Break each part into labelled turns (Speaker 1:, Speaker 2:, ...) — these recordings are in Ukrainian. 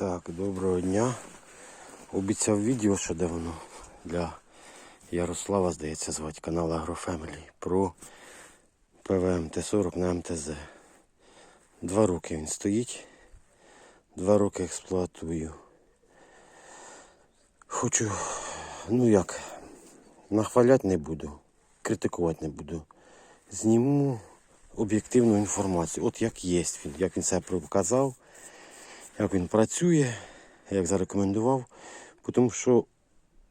Speaker 1: Так, доброго дня. Обіцяв відео, що де воно для Ярослава, здається, звати канал Агрофемелі про ПВМ Т-40 на МТЗ. Два роки він стоїть, два роки експлуатую. Хочу, ну як, нахваляти не буду, критикувати не буду. Зніму об'єктивну інформацію. От як є він, як він себе показав як він працює, як зарекомендував. Тому що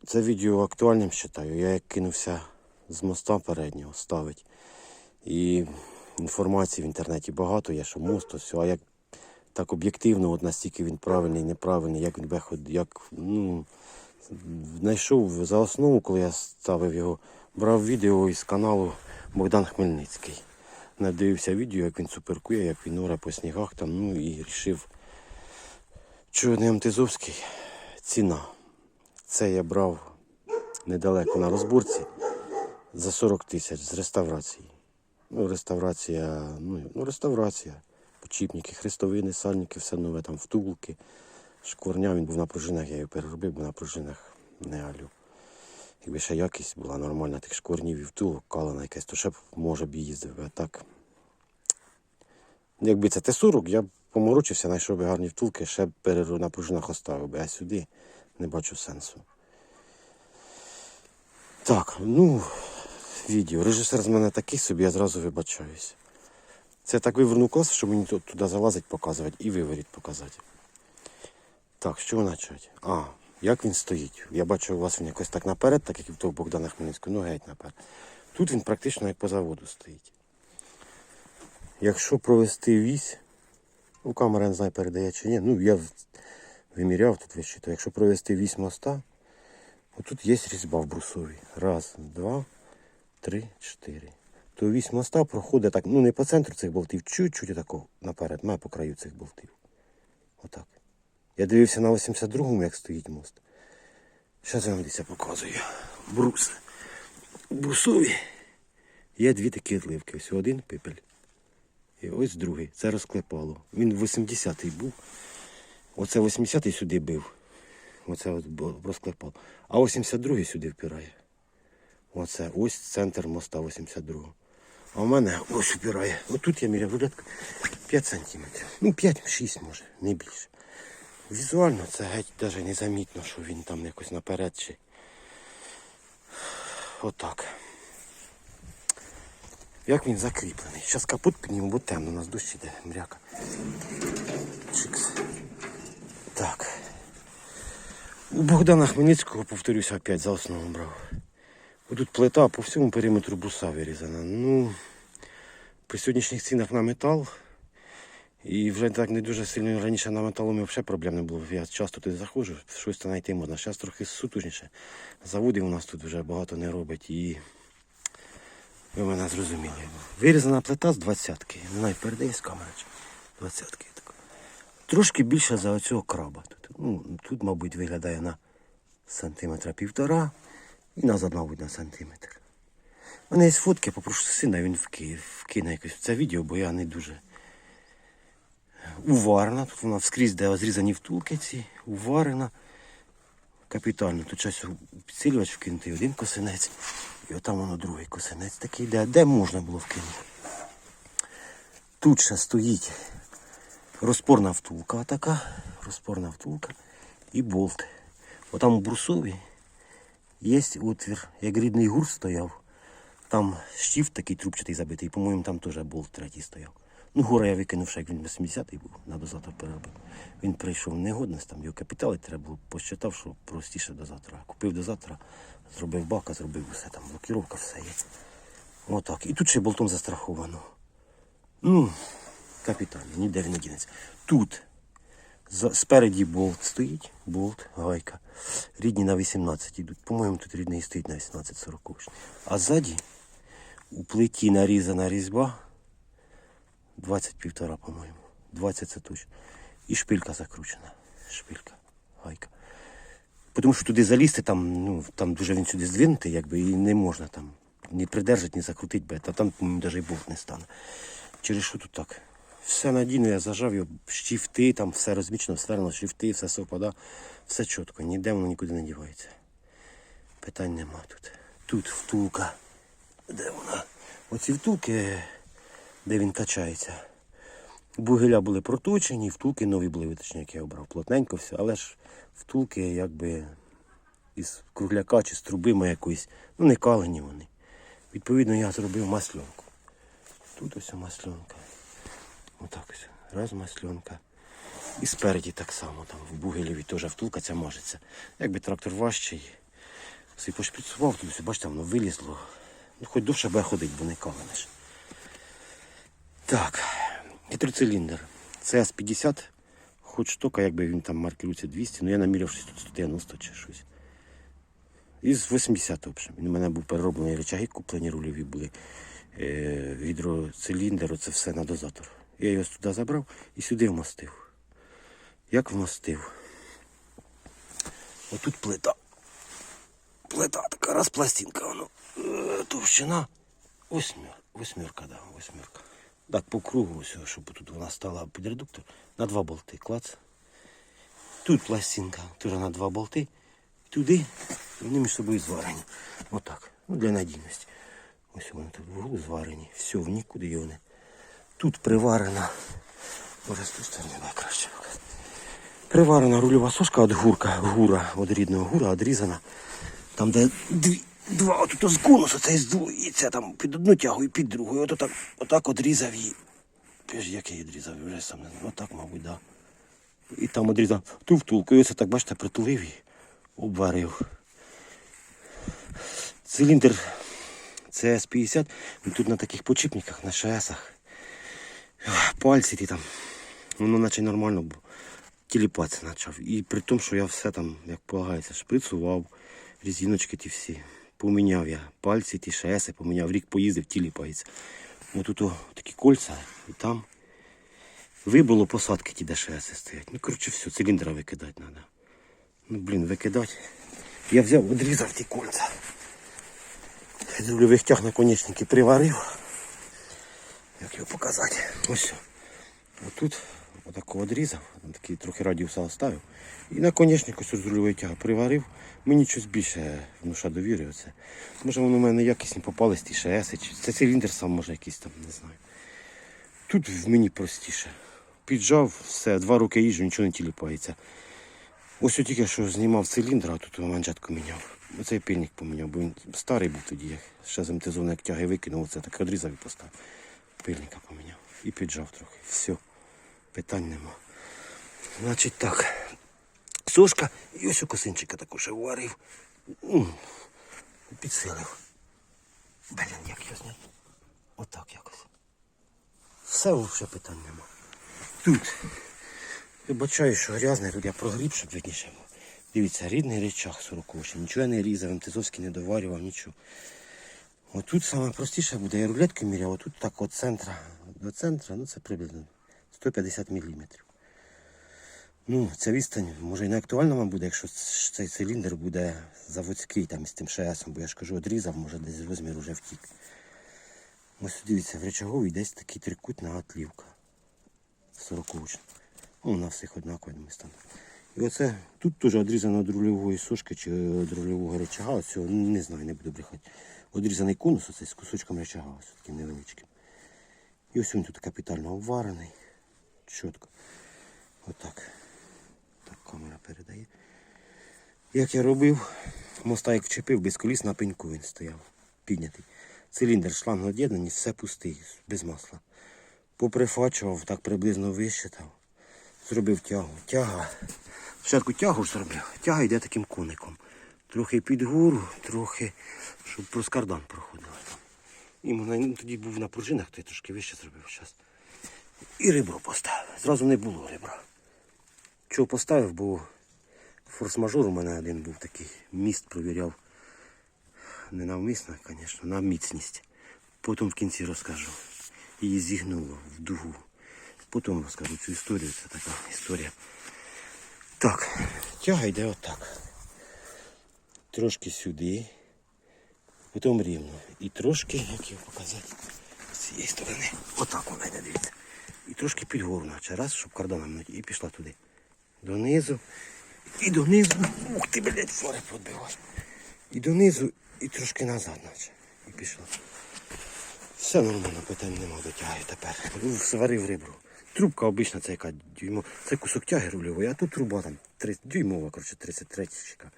Speaker 1: це відео актуальним вважаю. Я як кинувся з моста переднього ставить. І інформації в інтернеті багато є, що мост, все. А як так об'єктивно, от настільки він правильний, неправильний, як він виходить, як ну, знайшов за основу, коли я ставив його, брав відео із каналу Богдан Хмельницький. Надивився відео, як він суперкує, як він оре по снігах там, ну і рішив. Чого МТЗовський ціна. Це я брав недалеко на розборці за 40 тисяч з реставрації. Ну, реставрація, ну, ну реставрація. Почіпники, хрестовини, сальники, все нове, там втулки, шкварня. Він був на пружинах, я його переробив, бо на пружинах не алю. Якби ще якість була нормальна, тих шкварнів і втулок, калана якась, то ще б може б їздив. А так. Якби це Т-40, я б поморочився, знайшов би гарні втулки, ще б на пружинах оставив би, а сюди не бачу сенсу. Так, ну, відео. Режисер з мене такий собі, я зразу вибачаюсь. Це так вивернув клас, що мені туди залазить показувати і виворіт показати. Так, чого почати? А, як він стоїть? Я бачу, у вас він якось так наперед, так як і в того Богдана Хмельницького, ну геть наперед. Тут він практично як по заводу стоїть. Якщо провести вісь, ну камера не знаю, передає чи ні. Ну, я виміряв тут вищито. Якщо провести вісь моста, отут є різьба в брусовій. Раз, два, три, чотири. То вісь моста проходить так, ну не по центру цих болтів, чуть-чуть отако наперед, має по краю цих болтів. Отак. Я дивився на 82-му, як стоїть мост. Зараз я вам десь показую. Брус. Брусові є дві такі отливки. Ось один пипель. І ось другий. Це розклепало. Він 80-й був. Оце 80-й сюди бив. Оце от розклепало. А 82-й сюди впирає. Оце ось центр моста 82-го. А в мене ось впирає. Отут я міряв рулетку 5 сантиметрів. Ну 5-6 може, не більше. Візуально це геть навіть не замітно, що він там якось наперед чи. Отак. Як він закріплений. Зараз капут підніму, бо темно, у нас дощ іде, мряка. Чикс. Так. У Богдана Хмельницького, повторюся, опять за основу брав. Тут плита по всьому периметру бруса вирізана. Ну, при сьогоднішніх цінах на метал. І вже так не дуже сильно раніше на металомі взагалі проблем не було. Я часто туди заходжу, щось знайти можна. Зараз трохи сутужніше. Заводів у нас тут вже багато не робить і ви мене зрозуміли. Вирізана плита з двадцятки. Не передає з камери. Двадцятки. Трошки більше за оцього краба. Тут, ну, тут, мабуть, виглядає на сантиметра півтора і назад, мабуть, на сантиметр. У мене є фотки, попрошу сина, він вкине якось в це відео, бо я не дуже уварена. Тут вона вскрізь, де зрізані втулки ці, уварена. Капітально. Тут щось підсилювач вкинути один косинець, і отам воно другий косинець такий, де, де можна було вкинути. Тут ще стоїть розпорна втулка така, розпорна втулка і болт. Отам у брусові є отвір, як рідний гурт стояв. Там щіфт такий трубчатий забитий, по-моєму, там теж болт третій стояв. Ну, гора я викинув, ще як він 80-й був, на дозатор переробив. Він прийшов в негодність, там його капітали треба було, посчитав, що простіше дозатора. Купив дозатора, зробив бака, зробив усе там, блокіровка, все є. Отак. І тут ще болтом застраховано. Ну, капітально, ніде він не дінеться. Тут за- спереді болт стоїть, болт, гайка. Рідні на 18 йдуть. По-моєму, тут рідний стоїть на 18-40. А ззаді у плиті нарізана різьба 20 півтора, по-моєму. 20 це точно. І шпилька закручена. Шпилька, гайка. Тому що туди залізти, там, ну, там дуже він сюди здвинутий, якби, і не можна там ні придержати, ні закрутити, та там, навіть і не стане. Через що тут так? Все надійно, я зажав його, штифти, там все розмічено, сверно, штифти, все совпада, все чітко, ніде воно нікуди не дівається. Питань нема тут. Тут втулка. Де вона? Оці втулки, де він качається. Бугеля були проточені, втулки нові були виточені, як я обрав. Плотненько все, але ж втулки якби із кругляка чи з труби якоїсь, ну не калені вони. Відповідно, я зробив масленку. Тут ось масленка. Отак ось. Раз масленка. І спереді так само, там в бугелєві теж втулка ця мажеться. Якби трактор важчий. Все пошприцював, тут бачите, воно вилізло. Ну, хоч довше буде ходить, бо не калене ж. Так, гідроциліндр. cs 50 хоч штука, якби він там маркирується 200, ну я наміряв тут 190 чи щось. Із 80 в общем. Він у мене був перероблений речаги, куплені рульові були. Е, гідроциліндр, це все на дозатор. Я його туди забрав і сюди вмостив. Як вмостив? Отут плита. Плита така раз пластинка, воно. Е, Товщина. Восьмер, восьмерка, да, восьмерка. Так, по кругу все, щоб тут вона стала під редуктор. На два болти. Клац. Тут пластинка, теж на два болти. Туди вони між собою зварені. Отак. Ну, для надійності. Ось вони тут в зварені. Все, в нікуди його не. Тут приварена. Може з сторони найкраще. Приварена рульова сошка від гурка, гура, від рідного гура, відрізана. Там, де дві, два отут з конусу, це там під одну тягу і під другу. І от отак, отак одрізав її. Піж, як я її відрізав, вже сам не знаю. Отак, мабуть, да. І там одрізав ту втулку. І оце так, бачите, притулив і обварив. Циліндр CS50, він тут на таких почіпниках, на ШСах. Пальці ті там. Воно наче нормально було. Тіліпатися почав. І при тому, що я все там, як полагається, шприцував, резиночки ті всі. Поміняв я пальці, ті ШСи, поміняв, рік поїздив, тіліпається. Ось тут о, такі кольця, і там вибуло посадки ті, де ШСи стоять. Ну, коротше, все, циліндра викидати треба. Ну, блін, викидати. Я взяв, відрізав ті кольця. З рульових тяг наконечники приварив. Як його показати? Ось. Отут отако відрізав, такий трохи радіуса оставив. І наконечник ось з рульової тяги приварив. Мені щось більше внуша довіри. Оце. Може воно в мене якісні попались ті ШС, чи це циліндр сам може якийсь там, не знаю. Тут в мені простіше. Піджав, все, два роки їжджу, нічого не тіліпається. Ось тільки що знімав циліндр, а тут манжетку міняв. Оцей пильник поміняв, бо він старий був тоді. як Ще з МТЗО як тяги викинув, оце так відрізав і поставив. Пильника поміняв. І піджав трохи. Все. Питань нема. Значить так. Сушка і ось у косинчика також варив. Підсилив. Блін, як його зняти? Отак якось. Все вже питань нема. Тут. Вибачаю, що грязний, тут я прогріб, щоб видніше. Дивіться, рідний речах 40 Нічого я не різав, МТЗовський не доварював, нічого. Отут саме простіше буде, я рулетку міряв, отут так от центра до центра, ну це приблизно 150 мм. Ну, ця відстань може і не актуальна вам буде, якщо цей циліндр буде заводський там із тим ШСом, бо я ж кажу, одрізав, може десь розмір уже втік. Ось дивіться, в речаговій десь такий трикутна отлівка. 40 Ну, на всіх однаково ми стандарт. І оце тут теж відрізано від рульової сушки чи від рульового речага. Ось цього, не знаю, не буду брехати. Одрізаний конус оцей з кусочком речага, ось таким невеличким. І ось він тут капітально обварений. Чітко. Отак. Так камера передає. Як я робив, моста як вчепив, без коліс на пеньку він стояв. Піднятий. Циліндр шланг од'єднаний, все пустий, без масла. Поприфачував, так приблизно вищитав. Зробив тягу. Тяга. Спочатку тягу зробив. Тяга йде таким коником. Трохи під гору, трохи, щоб проскардан проходила. І тоді був на пружинах, то я трошки вище зробив зараз. І ребро поставив. Зразу не було ребра. Чого поставив, бо форс-мажор у мене один був такий. Міст провіряв. Не навмисно, звісно, на міцність. Потім в кінці розкажу. Її зігнуло в дугу. Потім розкажу цю історію. Це така історія. Так, тяга йде отак. Трошки сюди. Потім рівно. І трошки, як його показати, з цієї сторони. Отак вона йде, дивіться. І трошки під гору, наче раз, щоб карданом не- і пішла туди. Донизу. І донизу. Ух ти, блядь, фори подбивай. І донизу, і трошки назад, наче. І пішла. Все нормально, питань нема дотягаю тепер. Ну, Сварив ребру. Трубка обична, це яка дюймо. Це кусок тяги рульової, а тут труба там 30, дюймова, коротше, 33 чека.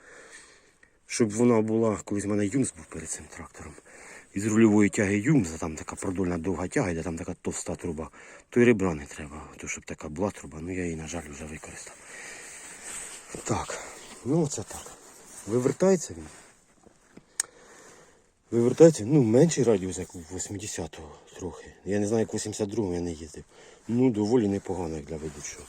Speaker 1: Щоб вона була, колись в мене Юмс був перед цим трактором. Із рульової тяги Юмза, там така продольна довга тяга, йде там така товста труба. То й ребра не треба, то щоб така була труба, ну я її, на жаль, вже використав. Так, ну оце так. Вивертається він. Вивертається, ну, менший радіус, як 80-го трохи. Я не знаю, як у 82-му я не їздив. Ну, доволі непогано, як для ведучого.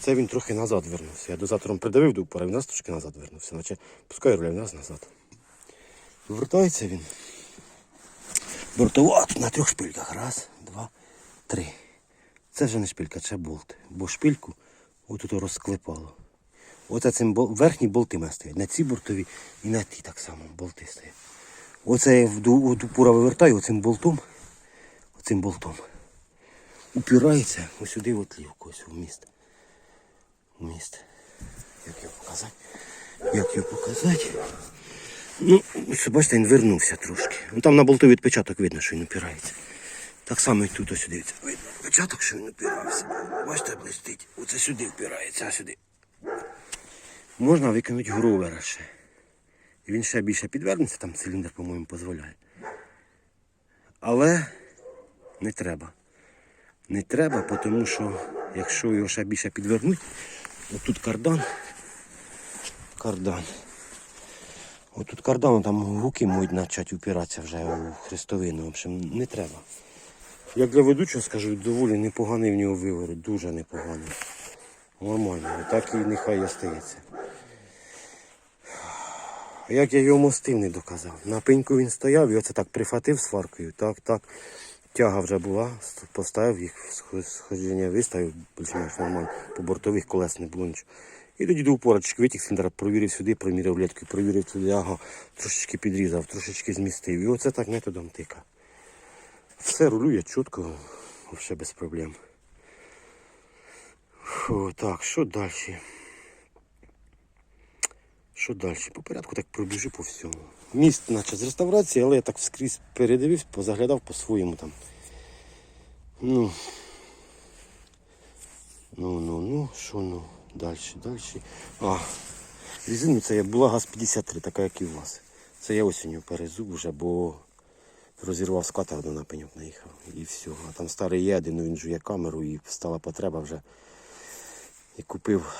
Speaker 1: Це він трохи назад вернувся. Я дозатором придавив до упора, він нас трошки назад вернувся. Наче пускай руля в нас назад. Вивертається він. Бортова на трьох шпильках. Раз, два, три. Це вже не шпилька, це болт. Бо шпильку отут розклепало. Оце цим бол... верхні болти мене стоять. На ці бортові і на ті так само болти стоять. Оце я в вивертаю оцим болтом. Оцим болтом. Упирається ось сюди от лівку, ось в міст. В міст. Як його показати? Як його показати? Ну, бачите, він вернувся трошки. Ну, там на болтовий відпечаток видно, що він упирається. Так само і тут ось дивіться. Видно відпечаток, що він упирався. Бачите, блистить. Оце сюди впирається, а сюди. Можна викинути гровера ще. Він ще більше підвернеться, там циліндр, по-моєму, дозволяє. Але не треба. Не треба, тому що якщо його ще більше підвернуть, отут кардан. Кардан. Отут кардан, там руки можуть почати упиратися вже у хрестовину. В общем, не треба. Як для ведучого скажу, доволі непоганий в нього виворот, дуже непоганий. Нормально. Так і нехай остається. Як я його мостив не доказав. На пеньку він стояв і оце так прифатив сваркою. Так, так. Тяга вже була, поставив їх, сх- сходження виставив, більш-менш нормально, по бортових колес не було нічого. І тоді до упорочки витяг циліндр, провірив сюди, проміряв літку, провірив туди, ага, трошечки підрізав, трошечки змістив. І оце так методом тика. Все рулює чітко, взагалі без проблем. Фу, так, що далі? Що далі? По порядку так пробіжу по всьому. Міст, наче з реставрації, але я так вскрізь передивився, позаглядав по-своєму там. Ну. Ну, ну, ну, що ну? Далі, далі. А, резину це була ГАЗ-53, така як і у вас. Це я осінню перезув вже, бо розірвав з катарду на пеньок наїхав. І все. А там старий є, один, ну, він жує камеру і стала потреба вже. І купив,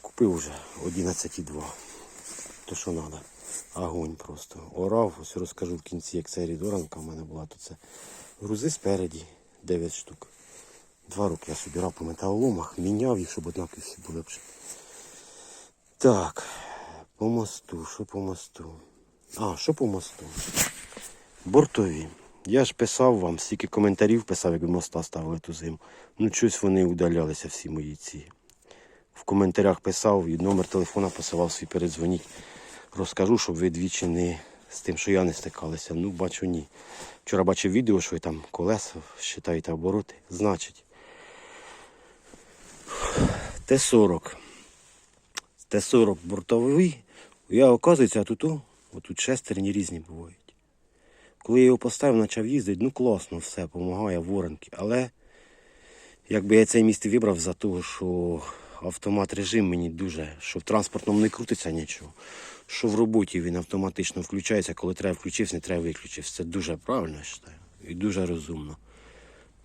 Speaker 1: купив вже 11,2. То що треба. Огонь просто. Орав, ось розкажу в кінці, як це рідоранка в мене була, то це грузи спереді 9 штук. Два роки я собирав по металоломах, міняв їх, щоб однакові всі були. б. Так, по мосту, що по мосту? А, що по мосту? Бортові. Я ж писав вам, стільки коментарів писав, якби моста ставили ту зиму. Ну, щось вони удалялися всі мої ці. В коментарях писав і номер телефона посилав свій передзвоніть. Розкажу, щоб ви двічі не з тим, що я не стикалися. Ну, бачу, ні. Вчора бачив відео, що ви там колеса считаєте обороти. Значить. Т-40. Т-40 бортовий. Я, оказується, а тут, шестерні різні бувають. Коли я його поставив, почав їздити, ну класно все, допомагає воронки. Але якби я цей міст вибрав за того, що автомат режим мені дуже, що в транспортному не крутиться нічого. Що в роботі він автоматично включається, коли треба включився, не треба виключився. Це дуже правильно я вважаю. І дуже розумно.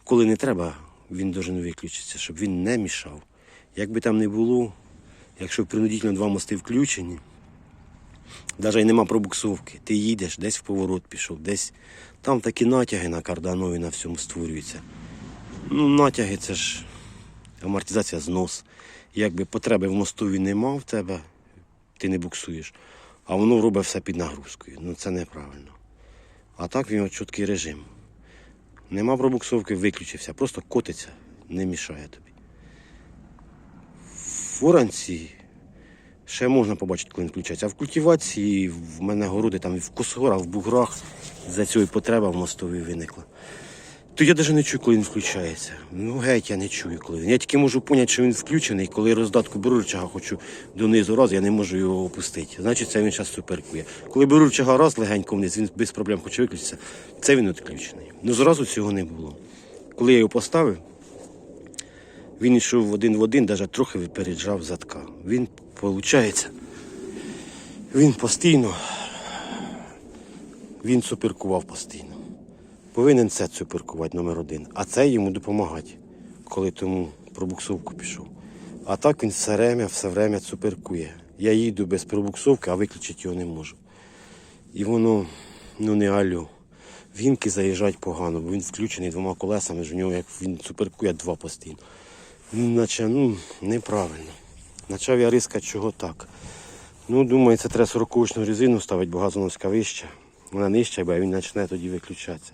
Speaker 1: Коли не треба, він должен виключитися, щоб він не мішав. Як би там не було, якщо принудительно два мости включені, навіть нема пробуксовки, ти їдеш, десь в поворот пішов, десь там такі натяги на карданові на всьому створюються. Ну, натяги це ж амортизація знос. Якби потреби в мостові нема в тебе, ти не буксуєш, а воно робить все під нагрузкою. Ну це неправильно. А так в нього чіткий режим. Нема пробуксовки, виключився, просто котиться, не мішає тобі. В оранці ще можна побачити, коли він включається. А в культивації в мене городи там в косогорах, в буграх за цієї потреба в мостовій виникла. то я навіть не чую, коли він включається. Ну, геть я не чую, коли. він. Я тільки можу зрозуміти, що він включений, коли я роздатку беру рычага, хочу донизу раз, я не можу його опустити. Значить, це він зараз суперкує. Коли беру рычага раз легенько вниз, він без проблем хоче виключитися, це він відключений. Ну зразу цього не було. Коли я його поставив, він йшов один в один, навіть трохи випереджав задка. Він, виходить, він постійно, він суперкував постійно. Повинен це суперкувати номер один, а це йому допомагати, коли тому пробуксовку пішов. А так він все время, все время суперкує. Я їду без пробуксовки, а виключити його не можу. І воно, ну не алло. Вінки заїжджають погано, бо він включений двома колесами, ж у нього як він суперкує два постійно. Наче, ну, неправильно. Почав я рискати, чого так. Ну, думаю, це треба 40-очну резину ставити, бо газоновська вища. Вона нижча, бо він почне тоді виключатися.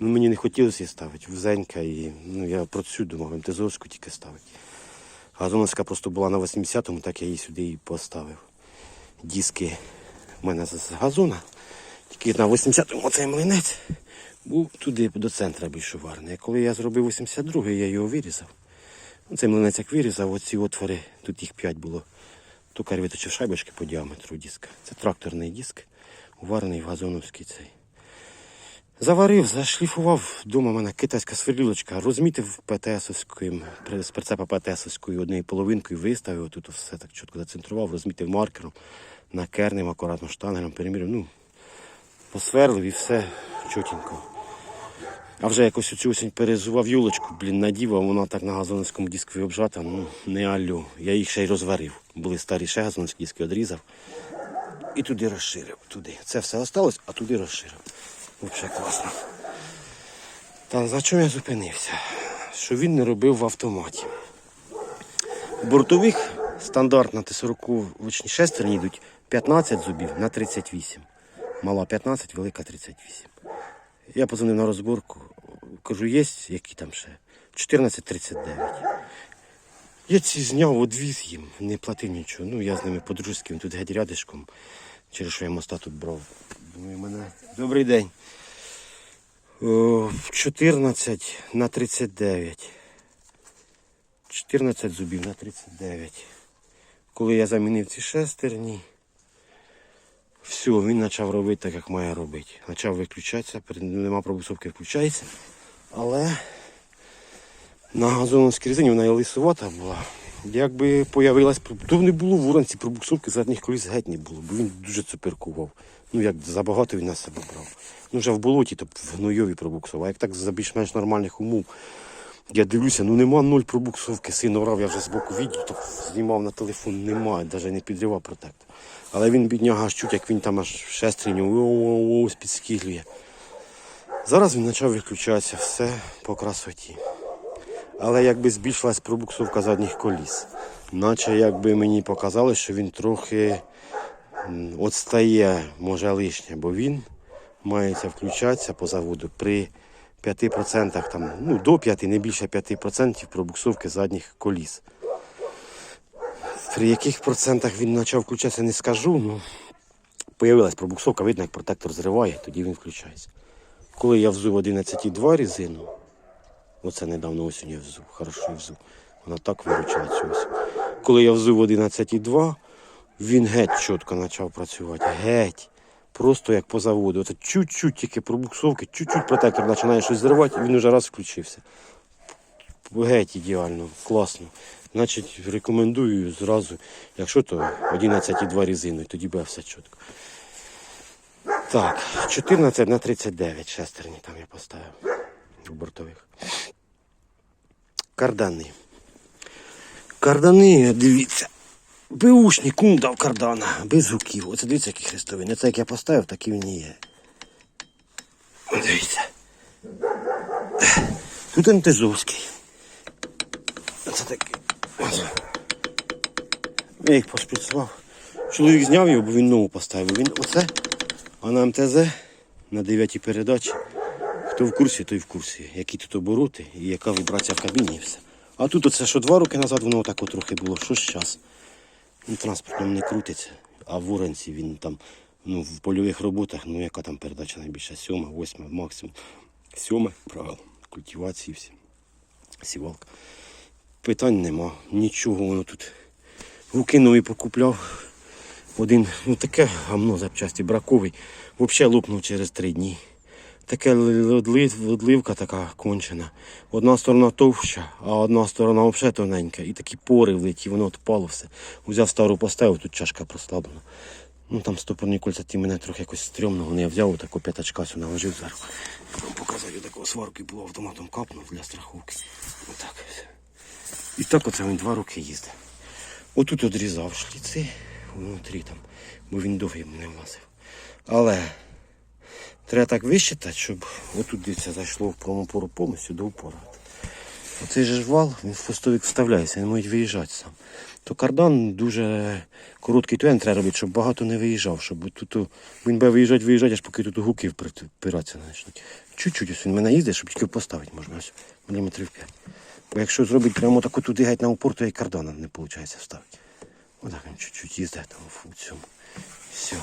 Speaker 1: Ну, мені не хотілося її ставити. Вузенька і ну, я про цю думав, МТЗовську тільки ставити. Газоновська просто була на 80-му, так я її сюди і поставив. Диски в мене з газона. Тільки на 80-му оцей млинець був туди до центра більшоварний. А коли я зробив 82-й, я його вирізав. Цей млинець як вирізав, оці отвори, тут їх 5 було. Токар виточив шайбочки по діаметру диска. Це тракторний диск, уварений в газоновський цей. Заварив, зашліфував. Дома в мене китайська сверлілочка, розмітив ПТСовським, з прицепа ПТСовською однією половинкою, виставив, тут все так чітко зацентрував, розмітив маркером, накернив акуратно штангелем, перемірив, ну, посверлив і все чотенько. А вже якось оцю осінь перезував юлочку, блін, надів, а вона так на газонському дискові обжата, ну не алло. Я їх ще й розварив. Були старі ще газонські диски одрізав. І туди розширив. Туди. Це все осталось, а туди розширив. Взагалі класно. Та за чому я зупинився? Що він не робив в автоматі. Бортових стандартно Т-40 ручні шестерні йдуть 15 зубів на 38. Мала 15, велика 38. Я позвонив на розборку, кажу, є які там ще? 14.39. Я ці зняв, одвіз їм, не платив нічого. Ну, я з ними по-дружськи, тут геть рядишком, через що я моста тут брав. Думаю, мене. Добрий день. О, 14 на 39. 14 зубів на 39. Коли я замінив ці шестерні, все, він почав робити так, як має робити. Почав виключатися, нема пробусовки, включається. Але на газоновській резині вона і лисувата була. Якби появилась, то не було в уранці пробуксовки, задніх коліс геть не було, бо він дуже цуперкував. Ну як забагато він на себе брав. Ну вже в болоті, то в гнойові пробуксував. Як так за більш-менш нормальних умов. Я дивлюся, ну нема нуль пробуксовки, сильно грав, я вже з боку так знімав на телефон, немає, навіть не підривав протектор. Але він бідняга аж чуть, як він там аж шестріню підскіглює. Зараз він почав виключатися, все по красоті. Але якби збільшилась пробуксовка задніх коліс. Наче якби мені показали, що він трохи отстає, може лишнє, бо він мається включатися по заводу при 5%, там, ну, до 5, не більше 5% пробуксовки задніх коліс. При яких процентах він почав включатися, не скажу. Ну, появилась пробуксовка, видно, як протектор зриває, тоді він включається. Коли я взув 11,2 резину, оце недавно осінь я взув, хорошо взув. Вона так виручила цю осінь. Коли я взув 11,2, він геть чітко почав працювати. Геть. Просто як по заводу. Оце чуть-чуть тільки пробуксовки, чуть-чуть протектор починає щось зривати, він уже раз включився. Геть ідеально, класно. Значить, рекомендую зразу, якщо то 11,2 резиною, тоді буде все чітко. Так, 14 на 39 шестерні там я поставив у бортових. Кардани. Кардани, дивіться. Беушний кум дав кардана, без гуків. Оце дивіться, який хрестовий. Не це як я поставив, так і він і є. Дивіться. Тут МТЗовський. Оце такий. Я їх пошприцював. Чоловік зняв його, бо він нову поставив. Він оце, а на МТЗ на 9 передачі. Хто в курсі, той в курсі. Які тут обороти і яка вібрація в кабіні і все. А тут оце, що два роки назад, воно отак от трохи було. Що ж час? Він транспортом не крутиться, а в Уранці він там ну, в польових роботах, ну яка там передача найбільша? Сьома, восьма, максимум. Сьома, правило. культивації всі. Сівалка. Питань нема. Нічого воно тут. Гуки нові покупляв. Один, ну таке гамно запчасті браковий. Взагалі лопнув через три дні. Таке одлив, одливка така кончена. Одна сторона товща, а одна сторона взагалі тоненька. І такі пори влеті, воно відпало все. Узяв стару поставив, тут чашка прослаблена. Ну там стопорні кольця ті мене трохи якось стрьомно, вони я взяв таку п'ятачка сюди наложив зверху. Потім показав, я такого сварки було автоматом капнув для страховки. Отак. І так оце він два роки їздив. Отут одрізав шліци внутрі там, бо він довгий не влазив. Але треба так вищитати, щоб отут дивіться, зайшло в промопору повністю до упора. Оцей же ж вал, він в хвостовик вставляється, він може виїжджати сам. То кардан дуже короткий туен треба робити, щоб багато не виїжджав, щоб тут він буде виїжджати, виїжджати, аж поки тут гуки впир- впиратися почнуть. Чуть-чуть ось він мене їздить, щоб тільки поставити можна ось міліметрів 5. Бо якщо зробити прямо таку туди геть на упор, то і кардана не виходить вставити. Отак він чуть-чуть їздить там в цьому. Все.